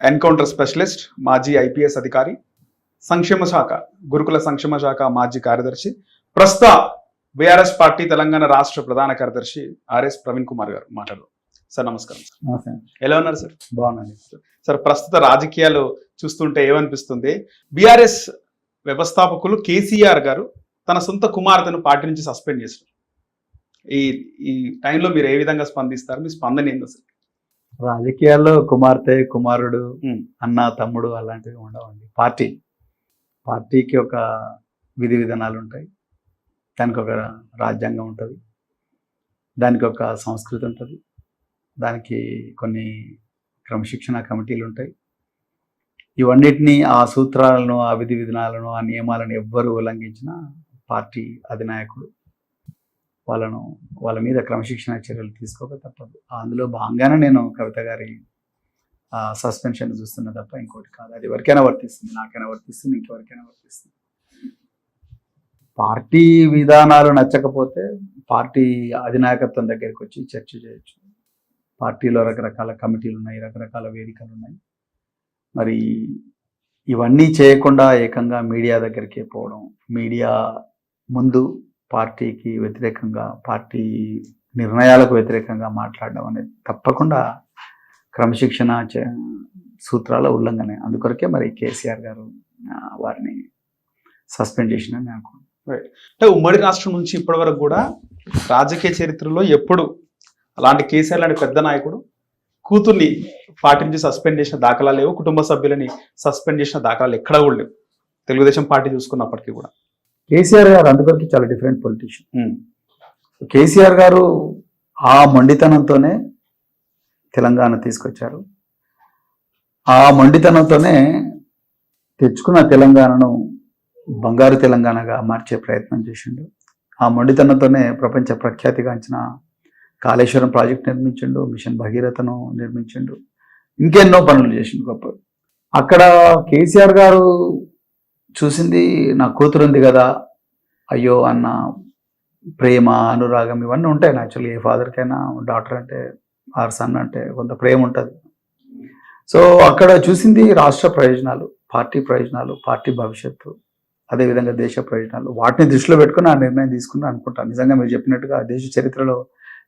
Encounter specialist మాజీ IPS అధికారి సంక్షేమ శాఖ గురుకుల సంక్షేమ శాఖ మాజీ కార్యదర్శి ప్రస్తుత బీఆర్ఎస్ పార్టీ తెలంగాణ రాష్ట్ర ప్రధాన కార్యదర్శి ఆర్ఎస్ ప్రవీణ్ కుమార్ గారు మాట్లాడు సార్ నమస్కారం నమస్తే. ఎలా ఉన్నారు సార్? బాగున్నాను. సార్ ప్రస్తుత రాజకీయాలు చూస్తుంటే ఏమనిపిస్తుంది? బీఆర్ఎస్ వ్యవస్థాపకులు కేసీఆర్ గారు తన సొంత కుమార్తెను పార్టీ నుంచి సస్పెండ్ చేశారు. ఈ ఈ టైంలో మీరు ఏ విధంగా స్పందిస్తారు? మీ స్పందన ఏంది అసలు రాజకీయాల్లో కుమార్తె కుమారుడు. అన్న తమ్ముడు అలాంటివి ఉండవండి. పార్టీ. పార్టీకి ఒక విధి విధానాలు ఉంటాయి. దానికి ఒక రాజ్యాంగం ఉంటుంది. దానికి ఒక సంస్కృతి ఉంటుంది. దానికి కొన్ని క్రమశిక్షణ కమిటీలు ఉంటాయి. ఇవన్నిటినీ ఆ సూత్రాలను ఆ విధి విధానాలను ఆ నియమాలను ఎవ్వరు ఉల్లంఘించినా పార్టీ అధినాయకుడు వాళ్ళను వాళ్ళ మీద క్రమశిక్షణ చర్యలు తీసుకోక తప్పదు. అందులో భాగంగానే నేను కవిత గారి సస్పెన్షన్ చూస్తున్నా తప్ప ఇంకోటి కాదు. అది ఎవరికైనా వర్తిస్తుంది నాకైనా వర్తిస్తుంది ఇంకెవరికైనా వర్తిస్తుంది. పార్టీ విధానాలు నచ్చకపోతే పార్టీ అధినాయకత్వం దగ్గరికి వచ్చి చర్చ చేయొచ్చు. పార్టీలో రకరకాల కమిటీలు ఉన్నాయి రకరకాల వేదికలు ఉన్నాయి. మరి ఇవన్నీ చేయకుండా ఏకంగా మీడియా దగ్గరికి పోవడం మీడియా ముందు పార్టీకి వ్యతిరేకంగా పార్టీ నిర్ణయాలకు వ్యతిరేకంగా మాట్లాడడం అనేది తప్పకుండా క్రమశిక్షణ సూత్రాల ఉల్లంఘనే. అందుకొరకే మరి కేసీఆర్ గారు వారిని సస్పెండ్ చేసిన అంటే ఉమ్మడి రాష్ట్రం నుంచి ఇప్పటి వరకు కూడా రాజకీయ చరిత్రలో ఎప్పుడు అలాంటి కేసీఆర్ లాంటి పెద్ద నాయకుడు కూతుర్ని పార్టీ నుంచి సస్పెండ్ చేసిన దాఖలాలు లేవు కుటుంబ సభ్యులని సస్పెండ్ చేసిన దాఖలాలు ఎక్కడా కూడా లేవు. తెలుగుదేశం పార్టీ చూసుకున్నప్పటికీ కూడా. కేసీఆర్ గారు అందుకొరకే చాలా డిఫరెంట్ పొలిటీషియన్. కేసీఆర్ గారు ఆ మొండితనంతోనే తెలంగాణ తీసుకొచ్చారు. ఆ మొండితనంతోనే తెచ్చుకున్న తెలంగాణను బంగారు తెలంగాణగా మార్చే ప్రయత్నం చేసిండు. ఆ మొండితనంతోనే ప్రపంచ ప్రఖ్యాతిగాంచిన కాళేశ్వరం ప్రాజెక్ట్ నిర్మించిండు మిషన్ భగీరథను నిర్మించిండు. ఇంకెన్నో పనులు చేసిండు గొప్ప. అక్కడ కేసీఆర్ గారు చూసింది నా కూతురు ఉంది కదా అయ్యో అన్న ప్రేమ అనురాగం ఇవన్నీ ఉంటాయి యాక్చువల్లీ. ఏ ఫాదర్కైనా డాక్టర్ అంటే ఆర్ సన్ అంటే కొంత ప్రేమ ఉంటుంది. సో అక్కడ చూసింది రాష్ట్ర ప్రయోజనాలు పార్టీ ప్రయోజనాలు పార్టీ భవిష్యత్తు అదేవిధంగా దేశ ప్రయోజనాలు. వాటిని దృష్టిలో పెట్టుకుని ఆ నిర్ణయం తీసుకుని అనుకుంటాను నిజంగా మీరు చెప్పినట్టుగా దేశ చరిత్రలో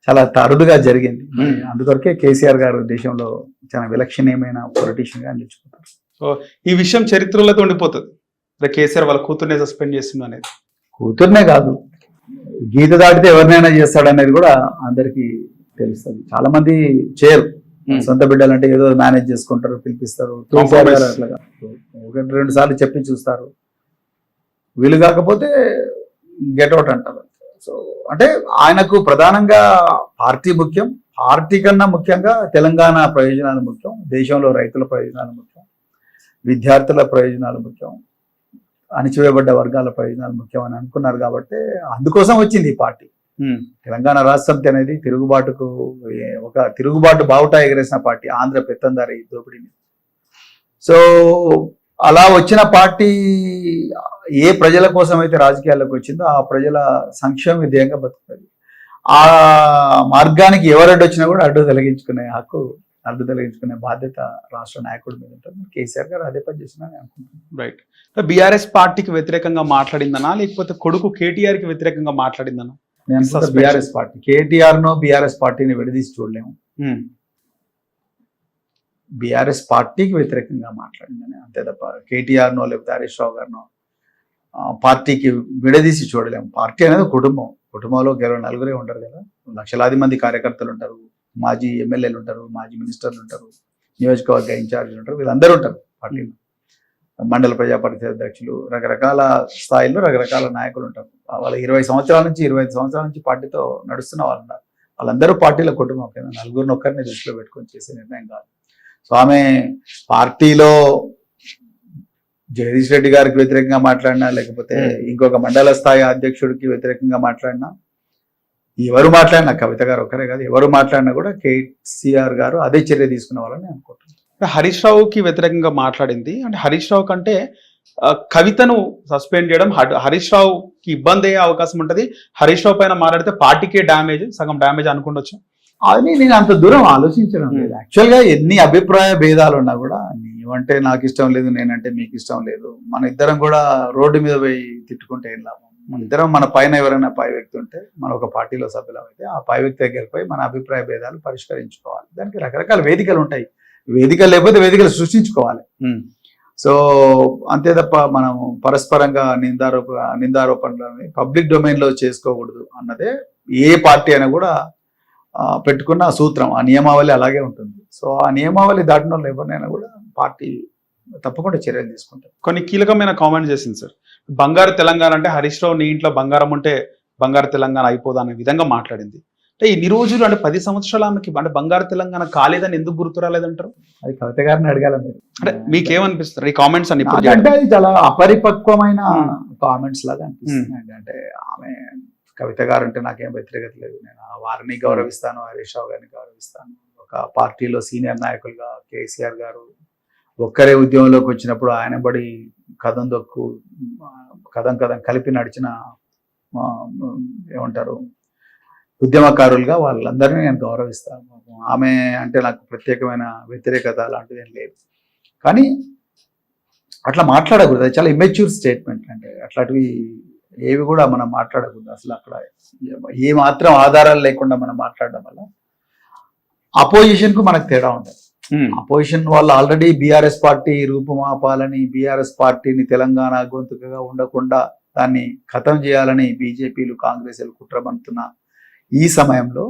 చాలా అరుదుగా జరిగింది. Hmm. అందుకొరకే కేసీఆర్ గారు దేశంలో చాలా విలక్షణీయమైన పొలిటీషియన్గా నిలిచిపోతారు. ఈ విషయం చరిత్రలో ఉండిపోతుంది. కేసీఆర్ వాళ్ళ కూతుర్నే సస్పెండ్ చేసిండు అనేది. కూతుర్నే కాదు. గీత దాటితే ఎవరినైనా చేస్తాడనేది కూడా అందరికీ తెలుస్తుంది. చాలా మంది చేయరు. సొంత బిడ్డలంటే ఏదో మేనేజ్ చేసుకుంటారు పిలిపిస్తారు. ఒకటి రెండు సార్లు చెప్పి చూస్తారు. వీలు కాకపోతే గెట్ అవుట్ అంటారు. సో అంటే ఆయనకు ప్రధానంగా పార్టీ ముఖ్యం. పార్టీ కన్నా ముఖ్యంగా తెలంగాణ ప్రయోజనాలు ముఖ్యం. దేశంలో రైతుల ప్రయోజనాలు ముఖ్యం. విద్యార్థుల ప్రయోజనాలు ముఖ్యం. అణిచివేయబడ్డ వర్గాల ప్రయోజనాలు ముఖ్యం అని అనుకున్నారు కాబట్టి అందుకోసం వచ్చింది ఈ పార్టీ. తెలంగాణ రాష్ట్ర సమితి అనేది తిరుగుబాటుకు ఒక తిరుగుబాటు బావుటా ఎగరేసిన పార్టీ ఆంధ్ర పెత్తందారి దోపిడీని. సో అలా వచ్చిన పార్టీ ఏ ప్రజల కోసం అయితే రాజకీయాల్లోకి వచ్చిందో ఆ ప్రజల సంక్షేమ విధేయంగా బతుకుతుంది. ఆ మార్గానికి ఎవరు అడ్డు వచ్చినా కూడా అడ్డు తొలగించుకునే హక్కు అడ్డు తొలగించుకునే బాధ్యత రాష్ట్ర నాయకుడి మీద ఉంటుంది. కేసీఆర్ గారు అదే పని చేసిన అనుకుంటున్నాను. రైట్ బీఆర్ఎస్ పార్టీకి వ్యతిరేకంగా మాట్లాడిందనా? లేకపోతే కొడుకు కేటీఆర్కి వ్యతిరేకంగా మాట్లాడిందనా? నేను. బీఆర్ఎస్ పార్టీ కేటీఆర్ నో బీఆర్ఎస్ పార్టీని విడదీసి చూడలేము. ఉమ్, బీఆర్ఎస్ పార్టీకి వ్యతిరేకంగా మాట్లాడిందని అంతే తప్ప కేటీఆర్నో లేకపోతే హరీష్ రావు గారినో పార్టీకి విడదీసి చూడలేము. పార్టీ అనేది కుటుంబం. కుటుంబంలో కేవలం నలుగురే ఉంటారు కదా. లక్షలాది మంది కార్యకర్తలు ఉంటారు. మాజీ ఎమ్మెల్యేలు ఉంటారు మాజీ మినిస్టర్లు ఉంటారు నియోజకవర్గ ఇన్ఛార్జీలు ఉంటారు వీళ్ళందరూ ఉంటారు పార్టీలో. మండల ప్రజా పరిషత్ అధ్యక్షులు రకరకాల స్థాయిలో రకరకాల నాయకులు ఉంటారు. వాళ్ళ ఇరవై సంవత్సరాల నుంచి ఇరవై ఐదు సంవత్సరాల నుంచి పార్టీతో నడుస్తున్న వాళ్ళు ఉన్నారు వాళ్ళందరూ పార్టీల కుటుంబం. కదా నలుగురిని ఒక్కరిని దృష్టిలో పెట్టుకొని చేసే నిర్ణయం కాదు. సో ఆమె పార్టీలో జగదీష్ రెడ్డి గారికి వ్యతిరేకంగా మాట్లాడినా లేకపోతే. ఇంకొక మండల స్థాయి అధ్యక్షుడికి వ్యతిరేకంగా మాట్లాడినా ఎవరు మాట్లాడినా కవిత గారు ఒకరే కాదు ఎవరు మాట్లాడినా కూడా కేసీఆర్ గారు అదే చర్య తీసుకున్న వాళ్ళని అనుకుంటున్నాను. హరీష్ రావుకి వ్యతిరేకంగా మాట్లాడింది. అంటే హరీష్ రావు కంటే కవితను సస్పెండ్ చేయడం హరీష్ రావుకి ఇబ్బంది అయ్యే అవకాశం ఉంటది. హరీష్ రావు పైన మాట్లాడితే పార్టీకే డ్యామేజ్ సగం డ్యామేజ్ అనుకుండొచ్చు. అని నేను అంత దూరం ఆలోచించడం లేదు. యాక్చువల్గా ఎన్ని అభిప్రాయ భేదాలు ఉన్నా కూడా నీవంటే నాకు ఇష్టం లేదు నేనంటే మీకు ఇష్టం లేదు. మన ఇద్దరం కూడా రోడ్డు మీద పోయి తిట్టుకుంటే ఏం లాభం? మన ఇద్దరం మన పైన ఎవరైనా పై వ్యక్తి ఉంటే మన ఒక పార్టీలో సభ్యులం అయితే ఆ పై వ్యక్తి దగ్గరికి పోయి మన అభిప్రాయ భేదాలు పరిష్కరించుకోవాలి. దానికి రకరకాల వేదికలు ఉంటాయి. వేదికలు లేకపోతే వేదికలు సృష్టించుకోవాలి. ఉమ్. సో అంతే తప్ప మనం పరస్పరంగా నిందారోప నిందారోపణలని పబ్లిక్ డొమైన్లో చేసుకోకూడదు అన్నదే ఏ పార్టీ అయినా కూడా ఆ, పెట్టుకున్న సూత్రం. ఆ నియమావళి అలాగే ఉంటుంది. సో ఆ నియమావళి దాటిన వాళ్ళు ఎవరినైనా కూడా పార్టీ తప్పకుండా చర్యలు తీసుకుంటారు. కొన్ని కీలకమైన కామెంట్ చేసింది సార్. బంగారు తెలంగాణ అంటే హరీష్ రావు నీ ఇంట్లో బంగారం ఉంటే బంగారు తెలంగాణ అయిపోదా అనే విధంగా మాట్లాడింది. అంటే ఇన్ని రోజులు అంటే పది సంవత్సరాల ఆమెకి అంటే బంగారు తెలంగాణ కాలేదని ఎందుకు గుర్తు రాలేదంటారు అది కవిత గారిని అడగాల అంటే మీకేమనిపిస్తారు ఈ కామెంట్స్ అని ఇప్పుడు అంటే చాలా అపరిపక్వమైన. కామెంట్స్ లాగా అనిపిస్తుంది అంటే ఆమె కవిత గారు అంటే నాకేం వ్యతిరేకత లేదు. నేను వారిని గౌరవిస్తాను హరీష్ రావు గారిని గౌరవిస్తాను. ఒక పార్టీలో సీనియర్ నాయకులుగా కేసీఆర్ గారు ఒక్కరే ఉద్యమంలోకి వచ్చినప్పుడు ఆయన బడి కథం దొక్కు కథం కథం కలిపి నడిచిన ఏమంటారు ఉద్యమకారులుగా వాళ్ళందరినీ నేను గౌరవిస్తాను. ఆమె అంటే నాకు ప్రత్యేకమైన వ్యతిరేకత అలాంటిది ఏం లేదు. కానీ అట్లా మాట్లాడకూడదు. అది చాలా ఇమెచ్యూర్ స్టేట్మెంట్ అంటే అట్లాంటివి ఏవి కూడా మనం మాట్లాడకూడదు. అసలు అక్కడ ఏ మాత్రం ఆధారాలు లేకుండా మనం మాట్లాడడం వల్ల అపోజిషన్కు మనకు తేడా ఉంటుంది Hmm. అపోజిషన్ వాళ్ళు ఆల్రెడీ బీఆర్ఎస్ పార్టీ రూపుమాపాలని బీఆర్ఎస్ పార్టీని తెలంగాణ గొంతుకగా ఉండకుండా దాన్ని ఖతం చేయాలని బీజేపీలు కాంగ్రెస్లు కుట్రమంటున్న ఈ సమయంలో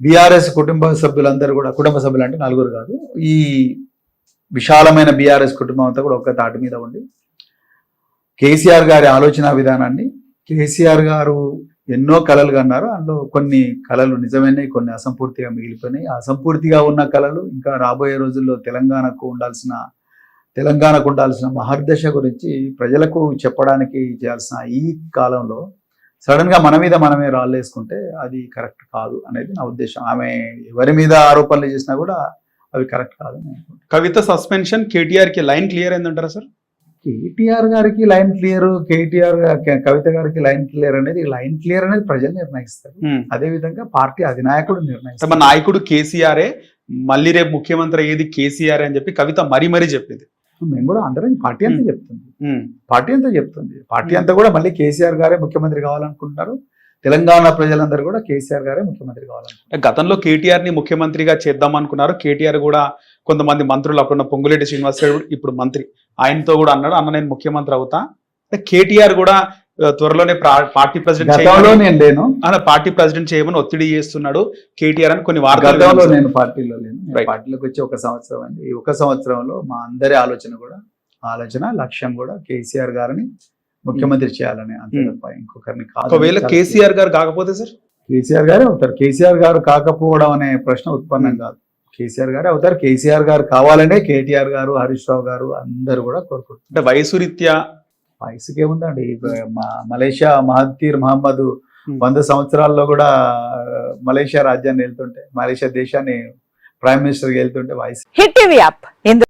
బీఆర్ఎస్ కుటుంబ సభ్యులందరూ కూడా కుటుంబ సభ్యులు అంటే నలుగురు కాదు ఈ విశాలమైన బీఆర్ఎస్ కుటుంబం అంతా కూడా ఒక తాటి మీద ఉండి కేసీఆర్ గారి ఆలోచన విధానాన్ని కేసీఆర్ గారు ఎన్నో కళలు కన్నారు. అందులో కొన్ని కళలు నిజమైనవి కొన్ని అసంపూర్తిగా మిగిలిపోయినాయి. అసంపూర్తిగా ఉన్న కళలు ఇంకా రాబోయే రోజుల్లో తెలంగాణకు ఉండాల్సిన తెలంగాణకు ఉండాల్సిన మహర్దశ గురించి ప్రజలకు చెప్పడానికి చేయాల్సిన ఈ కాలంలో సడన్గా మన మీద మనమే రాళ్ళు వేసుకుంటే అది కరెక్ట్ కాదు అనేది నా ఉద్దేశం. ఆమె ఎవరి మీద ఆరోపణలు చేసినా కూడా అవి కరెక్ట్ కాదు కవిత సస్పెన్షన్ కేటీఆర్కి లైన్ క్లియర్ అయిందంటారా సార్? కేటీఆర్ గారికి లైన్ క్లియర్ కేటీఆర్ కవిత గారికి లైన్ క్లియర్ అనేది లైన్ క్లియర్ అనేది ప్రజలు నిర్ణయిస్తారు. అదే విధంగా పార్టీ అధినాయకుడు నిర్ణయిస్తారు. మా నాయకుడు కేసీఆరే మళ్ళీ రేపు ముఖ్యమంత్రి అయ్యేది కేసీఆర్ అని చెప్పి కవిత మరీ మరీ చెప్పింది. మేము కూడా అందరం పార్టీ అంతా చెప్తుంది. పార్టీ అంతా చెప్తుంది. పార్టీ అంతా కూడా మళ్ళీ కేసీఆర్ గారే ముఖ్యమంత్రి కావాలనుకుంటున్నారు. తెలంగాణ ప్రజలందరూ కూడా కేసీఆర్ గారే ముఖ్యమంత్రి కావాలనుకుంటున్నారు. అంటే గతంలో కేటీఆర్ని ముఖ్యమంత్రిగా చేద్దాం అనుకున్నారు కేటీఆర్ కూడా కొంతమంది మంత్రులు అప్పుడున్న పొంగులేటి శ్రీనివాసరావు ఇప్పుడు మంత్రి. ఆయనతో కూడా అన్నాడు అన్న నేను ముఖ్యమంత్రి అవుతా. కేటీఆర్ కూడా త్వరలోనే ప్రా- పార్టీ ప్రెసిడెంట్ నేను లేను. అలా పార్టీ ప్రెసిడెంట్ చేయమని ఒత్తిడి చేస్తున్నాడు కేటీఆర్ అని కొన్ని వార్తలు. నేను పార్టీలో లేను. పార్టీలోకి వచ్చి ఒక సంవత్సరం అండి. ఈ ఒక సంవత్సరంలో మా అందరి ఆలోచన కూడా ఆలోచన లక్ష్యం కూడా కేసీఆర్ గారిని ముఖ్యమంత్రి చేయాలని అంతే Hmm. తప్ప ఇంకొకరిని కాదు. ఒకవేళ కేసీఆర్ గారు కాకపోతే సార్? కేసీఆర్ గారే అవుతారు. కేసీఆర్ గారు కాకపోవడం అనే ప్రశ్న ఉత్పన్నం Hmm. కాదు. కేసీఆర్ గారే అవుతారు. కేసీఆర్ గారు కావాలనే కేటీఆర్ గారు హరీష్ రావు గారు అందరూ కూడా కోరుకుంటున్నారు. అంటే వయసు రీత్యా? వయసుకి ఏముందండి మలేషియా మహతీర్ మహమ్మద్. వంద సంవత్సరాల్లో కూడా మలేషియా రాజ్యాన్ని వెళ్తుంటే మలేషియా దేశాన్ని ప్రైమ్ మినిస్టర్ వెళ్తుంటే వయసు హిట్ టీవీ యాప్. ఇందులో